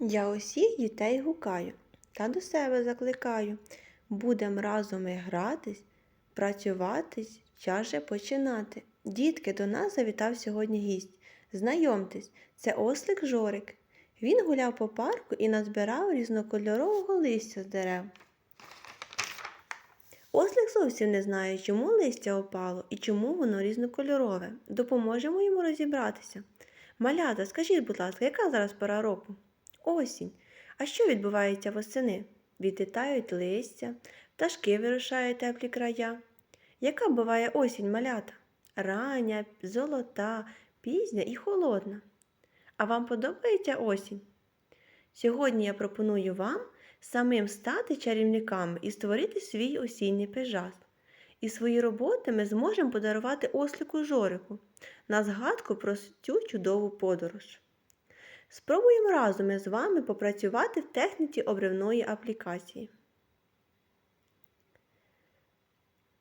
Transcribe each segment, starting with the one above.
Я усіх дітей гукаю та до себе закликаю. Будем разом і гратись, працюватись, час же починати. Дітки, до нас завітав сьогодні гість. Знайомтесь, це ослик Жорик. Він гуляв по парку і назбирав різнокольорового листя з дерев. Ослик зовсім не знає, чому листя опало і чому воно різнокольорове. Допоможемо йому розібратися. Малята, скажіть, будь ласка, яка зараз пора року? Осінь. А що відбувається восени? Відлітають листя, пташки вирушають теплі края. Яка буває осінь малята? Рання, золота, пізня і холодна. А вам подобається осінь? Сьогодні я пропоную вам самим стати чарівниками і створити свій осінній пейзаж. І свої роботи ми зможемо подарувати ослику Жорику на згадку про цю чудову подорож. Спробуємо разом із вами попрацювати в техніці обривної аплікації.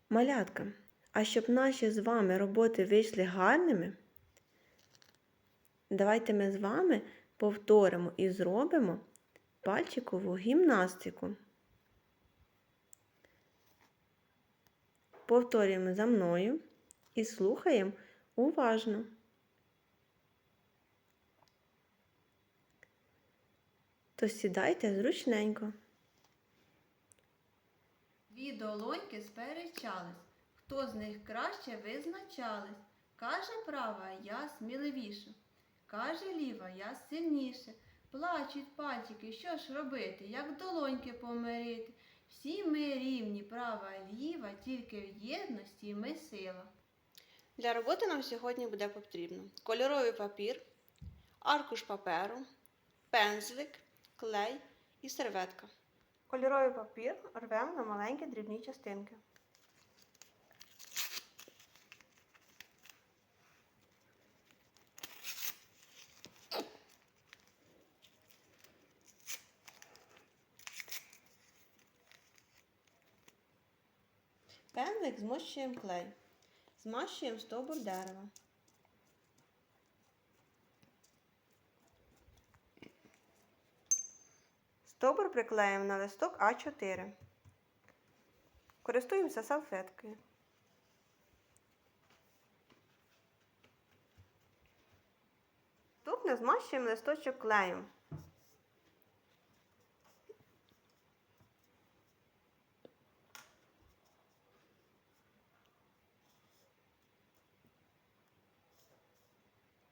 Малятка, а щоб наші з вами роботи вийшли гарними, давайте ми з вами повторимо і зробимо пальчикову гімнастику. Повторюємо за мною і слухаємо уважно. То сідайте зручненько. Дві долоньки сперечались, хто з них краще визначались. Каже права, я сміливіше, каже ліва, я сильніше. Плачуть пальчики, що ж робити, як долоньки помирити. Всі ми рівні, права, ліва, тільки в єдності ми сила. Для роботи нам сьогодні буде потрібно кольоровий папір, аркуш паперу, пензлик, клей і серветка. Кольоровий папір рвемо на маленькі дрібні частинки. Пензлик змощуємо клей. Змащуємо стовбур дерева. Стовбур приклеїмо на листок А4. Користуємося салфеткою. Наступне змащуємо листочок клеєм.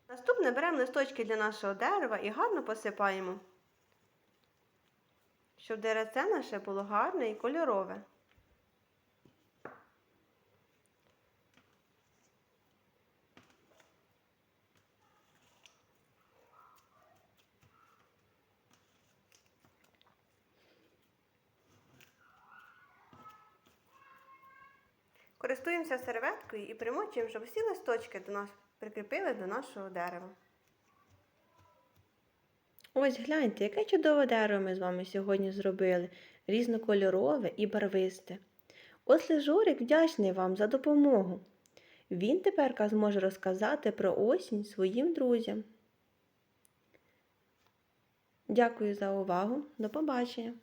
Наступне беремо листочки для нашого дерева і гарно посипаємо, щоб деревце наше було гарне і кольорове. Користуємося серветкою і примочуємо, щоб всі листочки до нас прикріпили до нашого дерева. Ось гляньте, яке чудове дерево ми з вами сьогодні зробили, різнокольорове і барвисте. Ось Жорик вдячний вам за допомогу. Він тепер зможе розказати про осінь своїм друзям. Дякую за увагу. До побачення!